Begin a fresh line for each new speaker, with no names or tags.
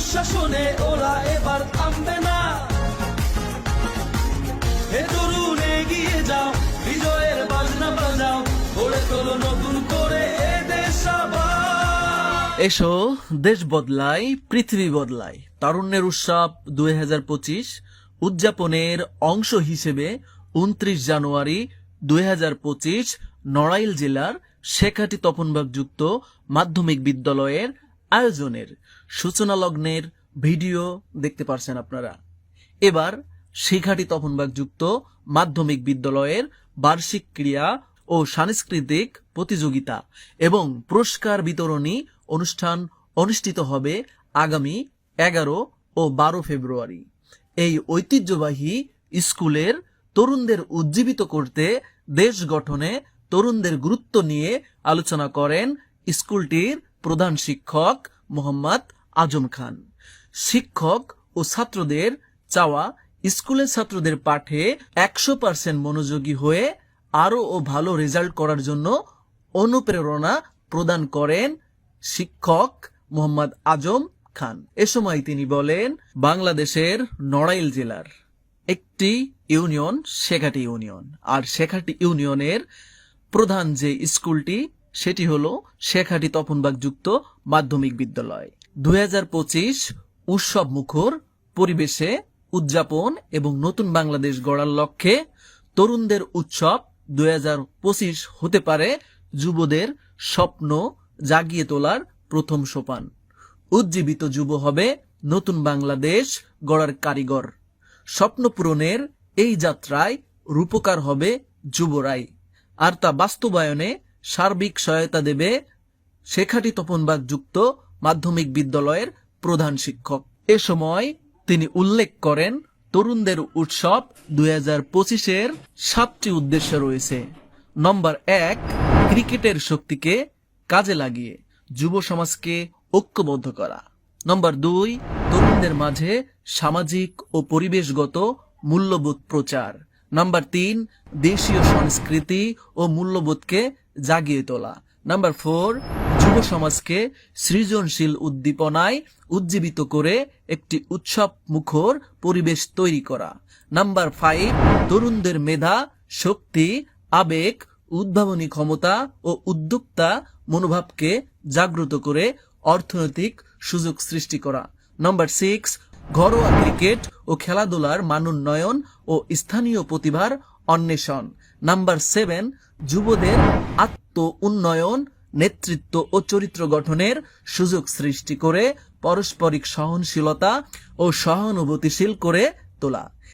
দুঃশাসনে ওরা এবার থামবে না। হে তরুণ, এগিয়ে যাও, বিজয়ের বাজনা বাজাও, গড়ে তোলো নতুন করে দেশ
এসো, দেশ বদলায় পৃথিবী বদলায় তারুণ্যের উৎসব দুই হাজার পঁচিশ, উদযাপনের অংশ হিসেবে উনত্রিশ জানুয়ারি দুই হাজার পঁচিশ, নড়াইল জেলার শেখাটি তপনবাগযুক্ত মাধ্যমিক বিদ্যালয়ের আয়োজনের সূচনা লগ্নের ভিডিও দেখতে পারছেন আপনারা। এবার শিখাটি তপনবাগযুক্ত মাধ্যমিক বিদ্যালয়ের বার্ষিক ক্রিয়া ও সাংস্কৃতিক প্রতিযোগিতা এবং পুরস্কার বিতরণী অনুষ্ঠান অনুষ্ঠিত হবে আগামী এগারো ও বারো ফেব্রুয়ারি। এই ঐতিহ্যবাহী স্কুলের তরুণদের উজ্জীবিত করতে দেশ গঠনে তরুণদের গুরুত্ব নিয়ে আলোচনা করেন স্কুলটির প্রধান শিক্ষক মোহাম্মদ আজম খান। শিক্ষক ও ছাত্রদের চাওয়া স্কুলের ছাত্রদের পাঠে একশো পার্সেন্ট মনোযোগী হয়ে আরও ও ভালো রেজাল্ট করার জন্য অনুপ্রেরণা প্রদান করেন শিক্ষক মোহাম্মদ আজম খান। এ সময় তিনি বলেন, বাংলাদেশের নড়াইল জেলার একটি ইউনিয়ন শেখাটি ইউনিয়ন। আর শেখাটি ইউনিয়নের প্রধান যে স্কুলটি সেটি হল শেখাটি তপনবাগযুক্ত মাধ্যমিক বিদ্যালয়। দুই হাজার পঁচিশ উৎসব মুখর, পরিবেশে উদযাপন এবং নতুন বাংলাদেশ গড়ার লক্ষ্যে তরুণদের উৎসব দুই হাজার পঁচিশ হতে পারে যুবদের স্বপ্ন জাগিয়ে তোলার প্রথম সোপান। উজ্জীবিত যুব হবে নতুন বাংলাদেশ গড়ার কারিগর। স্বপ্ন পূরণের এই যাত্রায় রূপকার হবে যুবরাই। আর তা বাস্তবায়নে সার্বিক সহায়তা দেবে শেখাটি তপনবাগ যুক্ত মাধ্যমিক বিদ্যালয়ের প্রধান শিক্ষক। এ সময় তিনি উল্লেখ করেন, তরুণদের উৎসব দুই হাজার পঁচিশের সাতটি উদ্দেশ্য রয়েছে। নম্বর এক, ক্রিকেটের শক্তিকে কাজে লাগিয়ে যুব সমাজকে ঐক্যবদ্ধ করা। নম্বর দুই, তরুণদের মাঝে সামাজিক ও পরিবেশগত মূল্যবোধ প্রচার। নাম্বার তিন, দেশীয় সংস্কৃতি ও মূল্যবোধকে জাগিয়ে তোলা। নাম্বার ফোর যুব সমাজকে সৃজনশীল উদ্দীপনায় উজ্জীবিত করে একটি উৎসব মুখর পরিবেশ তৈরি করা। নাম্বার ফাইভ তরুণদের মেধা, শক্তি, আবেগ, উদ্ভাবনী ক্ষমতা ও উদ্যোক্তা মনোভাবকে জাগ্রত করে অর্থনৈতিক সুযোগ সৃষ্টি করা। নাম্বার সিক্স ঘরোয়া ক্রিকেট ও খেলাধুলার মানোন্নয়ন ও স্থানীয় প্রতিভার অন্বেষণ। নাম্বার সেভেন যুবদের আত্ম উন্নয়ন নেতৃত্ব ও চরিত্র গঠনের সুযোগ সৃষ্টি করে পারস্পরিক সহনশীলতা ও সহানুভূতিশীল করে তোলা।